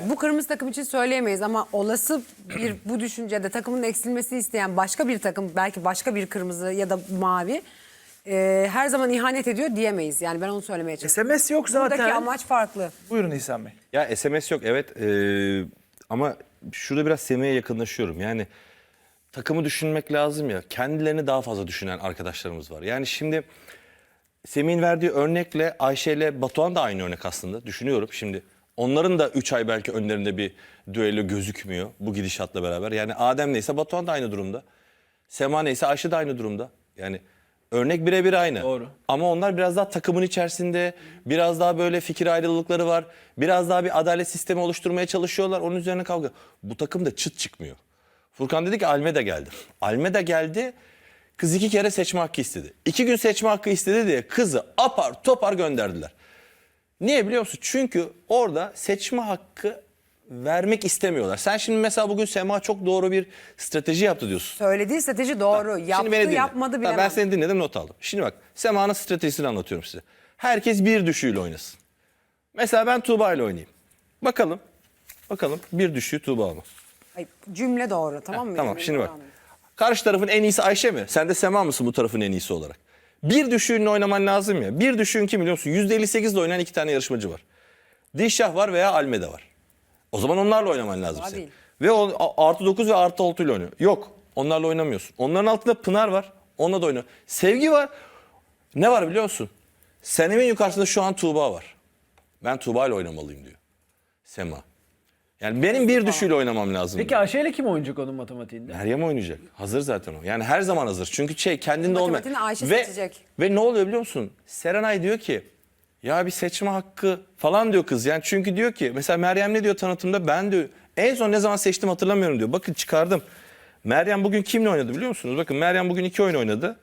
Bu kırmızı takım için söyleyemeyiz ama olası bir bu düşüncede takımın eksilmesini isteyen başka bir takım belki başka bir kırmızı ya da mavi e, her zaman ihanet ediyor diyemeyiz. Yani ben onu söylemeye çalışıyorum. SMS yok zaten. Buradaki amaç farklı. Buyurun İhsan Bey. Ya SMS yok evet Ee, ama şurada biraz Semih'e yakınlaşıyorum. Yani takımı düşünmek lazım ya. Kendilerini daha fazla düşünen arkadaşlarımız var. Yani şimdi Semih'in verdiği örnekle Ayşe ile Batuhan da aynı örnek aslında. Düşünüyorum şimdi. Onların da 3 ay belki önlerinde bir düello gözükmüyor bu gidişatla beraber. Yani Adem neyse Batuhan da aynı durumda. Sema neyse Ayşe de aynı durumda. Yani örnek birebir aynı. Doğru. Ama onlar biraz daha takımın içerisinde, biraz daha böyle fikir ayrılıkları var. Biraz daha bir adalet sistemi oluşturmaya çalışıyorlar. Onun üzerine kavga. Bu takımda çıt çıkmıyor. Furkan dedi ki Almeda geldi. Almeda geldi. Kız iki kere seçme hakkı istedi. İki gün seçme hakkı istedi diye kızı apar topar gönderdiler. Niye biliyor musun? Çünkü orada seçme hakkı vermek istemiyorlar. Sen şimdi mesela bugün Sema çok doğru bir strateji yaptı diyorsun. Söylediği strateji doğru. Yaptı Şimdi beni dinle. yapmadı Tamam, bilemem. Ben seni dinledim not aldım. Şimdi bak Sema'nın stratejisini anlatıyorum size. Herkes bir düşüyle oynasın. Mesela ben Tuğba ile oynayayım. Bakalım. Bakalım bir düşüğü Tuğba mı? Ay, cümle doğru tamam mı? Tamam şimdi bak. Karşı tarafın en iyisi Ayşe mi? Sen de Sema mısın bu tarafın en iyisi olarak? Bir düşüğünle oynaman lazım ya. Bir düşüğün kim biliyor musun? %58 ile oynayan iki tane yarışmacı var. Dişah var veya Almeda var. O zaman onlarla oynaman lazım senin. Ve o, artı 9 ve artı 6 ile oynuyor. Yok onlarla oynamıyorsun. Onların altında Pınar var. Onunla da oynuyor. Sevgi var. Ne var biliyor musun? Senemin yukarısında şu an Tuğba var. Ben Tuğba ile oynamalıyım diyor. Sema. Yani benim bir düşüyle oynamam lazım. Peki. Ayşe ile kim oynayacak onun matematiğinde? Meryem oynayacak. Hazır zaten o. Yani her zaman hazır. Çünkü şey kendinde olmayan. Matematiğini Ayşe ve, seçecek. Ve ne oluyor biliyor musun? Serenay diyor ki ya bir seçme hakkı falan diyor kız. Yani çünkü diyor ki mesela Meryem ne diyor tanıtımda ben diyor en son ne zaman seçtim hatırlamıyorum diyor. Bakın çıkardım. Meryem bugün kimle oynadı biliyor musunuz? Bakın Meryem bugün iki oyun oynadı.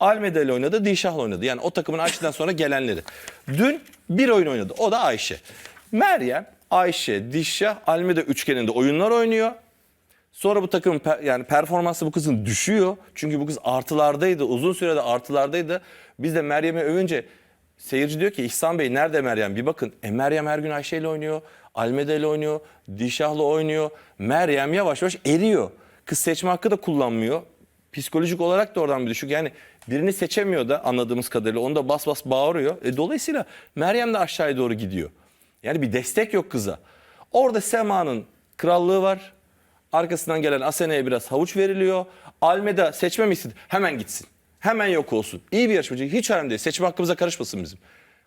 Almeda ile oynadı, Dişah'la oynadı. Yani o takımın Ayşe'den sonra gelenleri. Dün bir oyun oynadı. O da Ayşe. Meryem, Ayşe, Dişah, Almeda üçgeninde oyunlar oynuyor. Sonra bu takımın per- yani performansı bu kızın düşüyor. Çünkü bu kız artılardaydı. Uzun sürede artılardaydı. Biz de Meryem'i övünce seyirci diyor ki İhsan Bey nerede Meryem? Bir bakın. E Meryem her gün Ayşe ile oynuyor. Almeda ile oynuyor. Dişah'la oynuyor. Meryem yavaş yavaş eriyor. Kız seçme hakkı da kullanmıyor. Psikolojik olarak da oradan bir düşük. Yani birini seçemiyor da anladığımız kadarıyla. Onu da bas bas bağırıyor. E dolayısıyla Meryem de aşağıya doğru gidiyor. Yani bir destek yok kıza. Orada Sema'nın krallığı var. Arkasından gelen Asena'ya biraz havuç veriliyor. Almeda seçmem. Hemen gitsin. Hemen yok olsun. İyi bir yarışmacı. Hiç önemli değil. Seçim hakkımıza karışmasın bizim.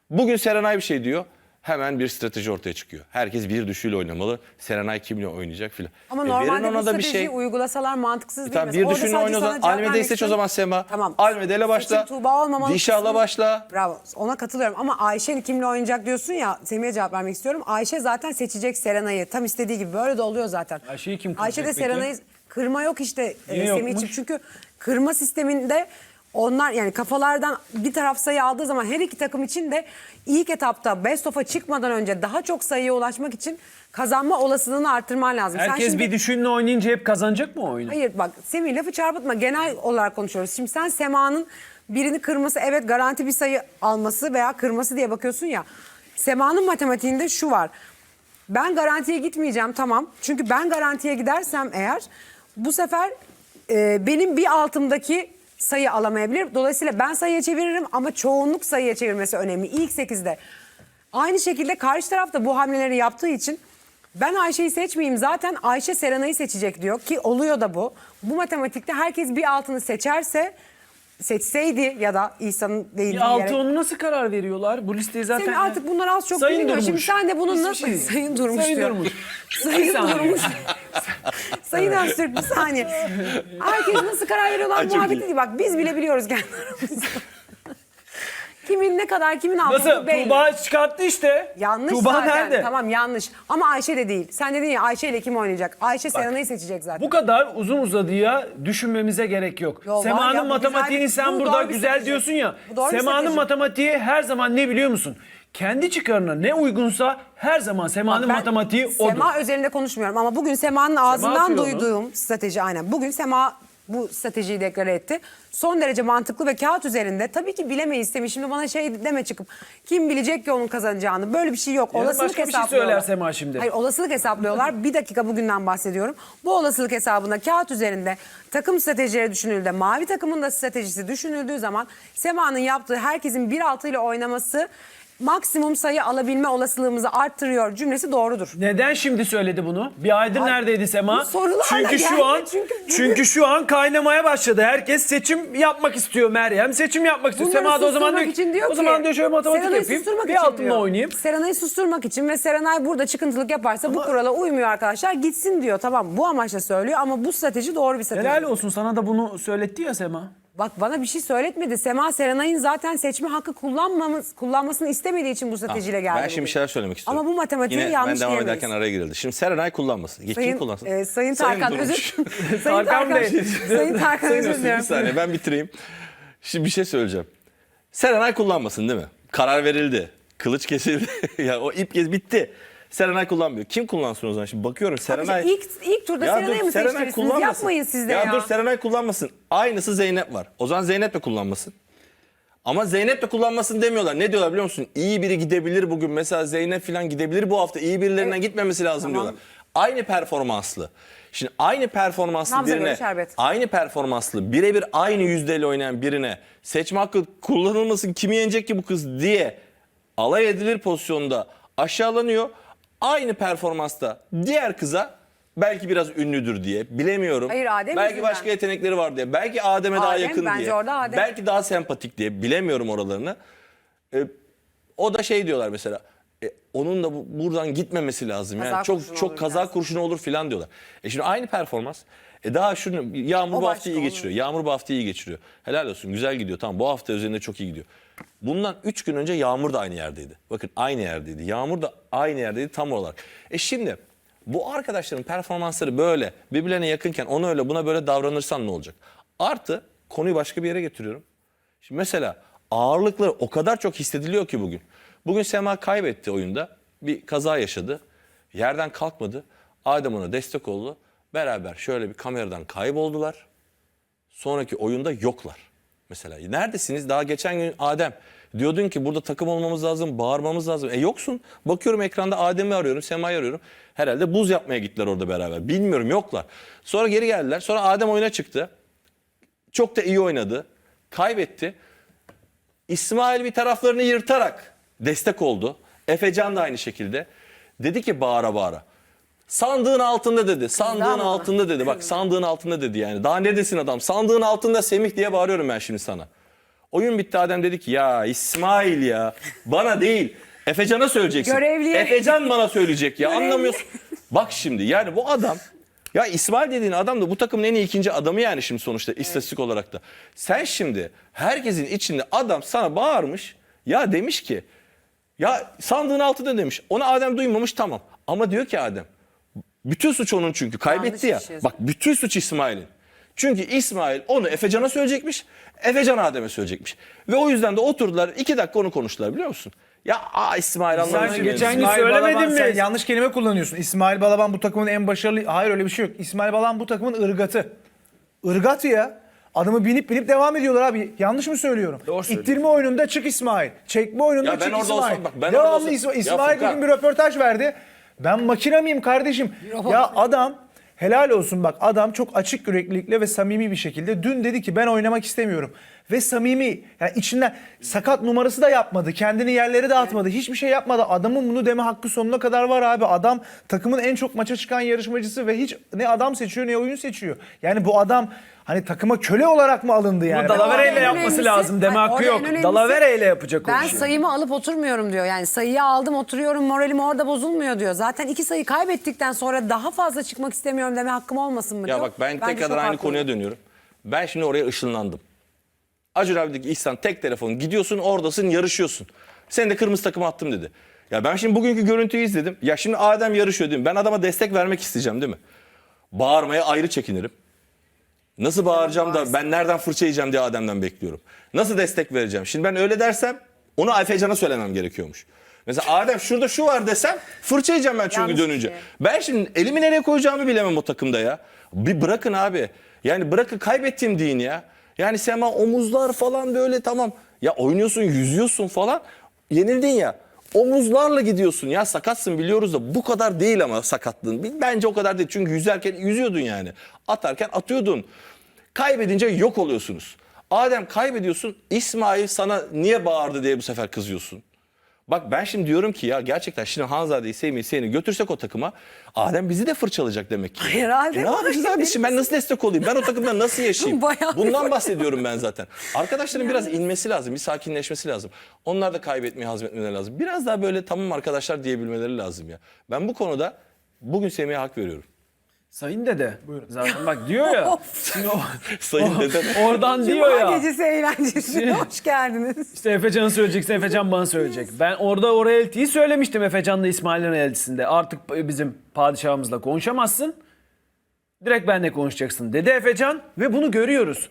Bugün Serenay bir şey diyor. Hemen bir strateji ortaya çıkıyor. Herkes bir düşüyle oynamalı. Serenay kimle oynayacak filan. Ama E, normalde bu ona da bir şey. uygulasalar mantıksız değil. Tamam, Mesela bir orada düşünün sadece oyna o sana zaman. cevap Almeda'yı seç o zaman Sema. Tamam. Almeda ile başla. Seçim Tuğba olmamalısın. Dişah'la başla. Bravo. Ona katılıyorum ama Ayşe kimle oynayacak diyorsun ya Semih'e cevap vermek istiyorum. Ayşe zaten seçecek Serenay'ı. Tam istediği gibi böyle de oluyor zaten. Ayşe'yi kim kıracak Ayşe de? Serenay'ı kırma yok işte e, Semih için. Çünkü kırma sisteminde onlar yani kafalardan bir taraf sayı aldığı zaman her iki takım için de ilk etapta best of'a çıkmadan önce daha çok sayıya ulaşmak için kazanma olasılığını artırman lazım. Herkes şimdi- bir düşünle oynayınca hep kazanacak mı oyunu? Hayır bak Semih lafı çarpıtma genel olarak konuşuyoruz. Şimdi sen Sema'nın birini kırması evet garanti bir sayı alması veya kırması diye bakıyorsun ya. Sema'nın matematiğinde şu var. Ben garantiye gitmeyeceğim tamam. Çünkü ben garantiye gidersem eğer bu sefer e, benim bir altımdaki sayı alamayabilir. Dolayısıyla ben sayıya çeviririm ama çoğunluk sayıya çevirmesi önemli. İlk 8'de. Aynı şekilde karşı taraf da bu hamleleri yaptığı için ben Ayşe'yi seçmeyeyim zaten Ayşe Serenay'ı seçecek diyor ki oluyor da bu. Bu matematikte herkes bir altını seçerse seçseydi ya da İhsan'ın değindiği Bir altı onu nasıl karar veriyorlar? Bu listeyi zaten... Senin artık bunlar az çok Sayın biliniyor. Şimdi Durmuş. sen de bunun nasıl... şey. Sayın Durmuş Sayın diyor. Durmuş. Sayın Bir saniye. Durmuş. Sayın Öztürk bir saniye. Herkes nasıl karar veriyorlar Ay, çok muhabbeti iyi. değil. Bak biz bile biliyoruz kendi aramızda. kimin ne kadar kimin altında Nasıl? belli. Tuğba çıkarttı işte. Yanlış Tuğba zaten. nerede? Tamam yanlış. Ama Ayşe de değil. Sen dedin ya Ayşe ile kim oynayacak? Ayşe Serenay'ı seçecek zaten. Bu kadar uzun uzadıya düşünmemize gerek yok. Yo, var ya, Sema'nın bu matematiğini güzel- sen bu burada doğru bir güzel strateji. diyorsun ya. Bu doğru bir Sema'nın strateji. matematiği her zaman ne biliyor musun? Kendi çıkarına ne uygunsa her zaman Sema'nın Ben matematiği odur. Sema özelinde konuşmuyorum ama bugün Sema'nın ağzından atıyor onu. duyduğum strateji aynen. Bugün Sema bu stratejiyi deklare etti. Son derece mantıklı ve kağıt üzerinde tabii ki bilemeyiz Semih. Şimdi bana şey deme çıkıp kim bilecek ki onun kazanacağını. Böyle bir şey yok. Yarın olasılık başka bir şey hesaplıyorlar. söyler Sema şimdi. Hayır olasılık hesaplıyorlar. bir dakika bugünden bahsediyorum. Bu olasılık hesabında kağıt üzerinde takım stratejileri düşünüldüğünde mavi takımın da stratejisi düşünüldüğü zaman Sema'nın yaptığı herkesin bir altı ile oynaması maksimum sayı alabilme olasılığımızı arttırıyor cümlesi doğrudur. Neden şimdi söyledi bunu? Bir aydır Ay, neredeydi Sema? Çünkü şu an çünkü çünkü, şu an kaynamaya başladı. Herkes seçim yapmak istiyor Meryem. Seçim yapmak istiyor. Bunları Sema da o zaman diyor, için diyor o ki, zaman diyor şöyle matematik Serenay'ı yapayım. Bir altınla diyor. oynayayım. Serenay'ı susturmak için ve Serenay burada çıkıntılık yaparsa bu kurala uymuyor arkadaşlar gitsin diyor. Tamam bu amaçla söylüyor ama bu strateji doğru bir strateji. Helal olsun sana da bunu söyletti ya Sema. Bak bana bir şey söyletmedi. Sema Serenay'ın zaten seçme hakkı kullanmamız, kullanmasını istemediği için bu stratejiyle geldi. Ben şimdi bir şeyler söylemek istiyorum. Ama bu matematiği Yine yanlış ben devam diyemeyiz. ederken araya girildi. Şimdi Serenay kullanmasın. Kim Sayın, kullansın? e, Sayın Tarkan Durmuş. özür Sayın Tarkan Bey. Sayın Tarkan özür Özgür, bir diliyorum. saniye ben bitireyim. Şimdi bir şey söyleyeceğim. Serenay kullanmasın değil mi? Karar verildi. Kılıç kesildi. ya o ip bitti. Serenay kullanmıyor. Kim kullansın o zaman? Şimdi bakıyorum Serenay... ilk, ilk turda Serenay'ı mı seçtirirsiniz? Yapmayın siz de ya. ya. dur Serenay kullanmasın. Aynısı Zeynep var. O zaman Zeynep de kullanmasın. Ama Zeynep de kullanmasın demiyorlar. Ne diyorlar biliyor musun? İyi biri gidebilir bugün. Mesela Zeynep falan gidebilir bu hafta. İyi birilerinden gitmemesi lazım Tamam. diyorlar. Aynı performanslı. Şimdi aynı performanslı Nabza birine, aynı performanslı, birebir aynı yüzdeyle oynayan birine seçme hakkı kullanılmasın, kimi yenecek ki bu kız diye alay edilir pozisyonda aşağılanıyor. Aynı performansta diğer kıza belki biraz ünlüdür diye bilemiyorum. Hayır, Adem belki yüzünden. başka yetenekleri var diye. Belki Adem'e daha Adem, yakın bence diye. orada Adem. Belki daha sempatik diye bilemiyorum oralarını. Ee, o da şey diyorlar mesela. e, onun da bu- buradan gitmemesi lazım. Kaza yani çok çok olur kaza biraz. kurşunu olur filan diyorlar. E şimdi aynı performans. E daha şunu Yağmur O bu hafta başka iyi olur. geçiriyor. Yağmur bu hafta iyi geçiriyor. Helal olsun güzel gidiyor. Tamam bu hafta üzerinde çok iyi gidiyor. Bundan 3 gün önce Yağmur da aynı yerdeydi. Bakın aynı yerdeydi. Yağmur da aynı yerdeydi tam olarak. E şimdi bu arkadaşların performansları böyle birbirlerine yakınken ona öyle buna böyle davranırsan ne olacak? Artı konuyu başka bir yere getiriyorum. Şimdi mesela ağırlıkları o kadar çok hissediliyor ki bugün. Bugün Sema kaybetti oyunda. Bir kaza yaşadı. Yerden kalkmadı. Adem ona destek oldu. Beraber şöyle bir kameradan kayboldular. Sonraki oyunda yoklar. Mesela neredesiniz? Daha geçen gün Adem diyordun ki burada takım olmamız lazım, bağırmamız lazım. E yoksun. Bakıyorum ekranda Adem'i arıyorum, Sema'yı arıyorum. Herhalde buz yapmaya gittiler orada beraber. Bilmiyorum yoklar. Sonra geri geldiler. Sonra Adem oyuna çıktı. Çok da iyi oynadı. Kaybetti. İsmail bir taraflarını yırtarak destek oldu. Efecan da aynı şekilde. Dedi ki bağıra bağıra. Sandığın altında dedi. Sandığın altında dedi. Bak sandığın altında dedi yani. Daha ne desin adam? Sandığın altında Semih diye bağırıyorum ben şimdi sana. Oyun bitti Adem dedi ki ya İsmail ya bana değil Efecan'a söyleyeceksin. Görevliye- Efecan bana söyleyecek ya anlamıyorsun. Bak şimdi yani bu adam ya İsmail dediğin adam da bu takımın en iyi ikinci adamı yani şimdi sonuçta istatistik olarak da. Sen şimdi herkesin içinde adam sana bağırmış ya demiş ki ya sandığın altında demiş. Onu Adem duymamış tamam. Ama diyor ki Adem bütün suç onun çünkü kaybetti Yanlış ya. Bak bütün suç İsmail'in. Çünkü İsmail onu Efecan'a söyleyecekmiş. Efecan Adem'e söyleyecekmiş. Ve o yüzden de oturdular iki dakika onu konuştular biliyor musun? Ya aa İsmail anlamış. Sen geçen gün İsmail söylemedin Balaban, mi? Sen yanlış kelime kullanıyorsun. İsmail Balaban bu takımın en başarılı... Hayır öyle bir şey yok. İsmail Balaban bu takımın ırgatı. Irgatı ya. Adamı binip binip devam ediyorlar abi. Yanlış mı söylüyorum? Doğru söylüyorsun. İttirme oyununda çık İsmail. Çekme oyununda Ya ben çık orada İsmail. olsam bak, ben orada Devamlı olsam- İsmail. Ya İsmail Furkan. bugün bir röportaj verdi. Ben makine miyim kardeşim? ya adam helal olsun bak adam çok açık yüreklilikle ve samimi bir şekilde dün dedi ki ben oynamak istemiyorum. Ve samimi yani içinden sakat numarası da yapmadı. Kendini yerlere dağıtmadı. Hiçbir şey yapmadı. Adamın bunu deme hakkı sonuna kadar var abi. Adam takımın en çok maça çıkan yarışmacısı ve hiç ne adam seçiyor ne oyun seçiyor. Yani bu adam hani takıma köle olarak mı alındı yani? Bunu Dalavere ile yapması önemlisi- lazım deme Hayır, hakkı orada yok. en önemlisi- Dalavere ile yapacak o Ben işi. sayımı alıp oturmuyorum diyor. Yani sayıyı aldım oturuyorum moralim orada bozulmuyor diyor. Zaten iki sayı kaybettikten sonra daha fazla çıkmak istemiyorum deme hakkım olmasın mı Ya diyor. bak ben Bence tekrar çok aynı haklı. konuya dönüyorum. Ben şimdi oraya ışınlandım. Acun abi dedi ki İhsan tek telefon gidiyorsun oradasın yarışıyorsun. Sen de kırmızı takım attım dedi. Ya ben şimdi bugünkü görüntüyü izledim. Ya şimdi Adem yarışıyor değil mi? Ben adama destek vermek isteyeceğim değil mi? Bağırmaya ayrı çekinirim. Nasıl bağıracağım da ben nereden fırça yiyeceğim diye Adem'den bekliyorum. Nasıl destek vereceğim? Şimdi ben öyle dersem onu Efecan'a söylemem gerekiyormuş. Mesela Adem şurada şu var desem fırça yiyeceğim ben çünkü Yanlış dönünce. şey. Ben şimdi elimi nereye koyacağımı bilemem o takımda ya. Bir bırakın abi. Yani bırakın kaybettim deyin ya. Yani Sema omuzlar falan böyle tamam. Ya oynuyorsun, yüzüyorsun falan. Yenildin ya. Omuzlarla gidiyorsun ya sakatsın biliyoruz da bu kadar değil ama sakatlığın. Bence o kadar değil çünkü yüzerken yüzüyordun yani. Atarken atıyordun. Kaybedince yok oluyorsunuz. Adem kaybediyorsun İsmail sana niye bağırdı diye bu sefer kızıyorsun. Bak ben şimdi diyorum ki ya gerçekten şimdi Hanzade'yi Semih'i seni götürsek o takıma Adem bizi de fırçalayacak demek ki. Herhalde E ne yapacağız abi şimdi ben nasıl destek olayım? Ben o takımda nasıl yaşayayım? Bayağı Bundan bahsediyorum ben zaten. Arkadaşların biraz inmesi lazım, bir sakinleşmesi lazım. Onlar da kaybetmeyi hazmetmeleri lazım. Biraz daha böyle tamam arkadaşlar diyebilmeleri lazım ya. Ben bu konuda bugün Semih'e hak veriyorum. Sayın dede. Zaten bak diyor ya. şimdi o- Sayın deden. oradan diyor Cuma ya. gecesi eğlencesi. Hoş geldiniz. İşte Efecan'ı söyleyeceksin, Efecan bana söyleyecek. Ben orada o realitiyi söylemiştim Efecan'la İsmail'in realitisinde. Artık bizim padişahımızla konuşamazsın. Direkt benimle konuşacaksın dedi Efecan ve bunu görüyoruz.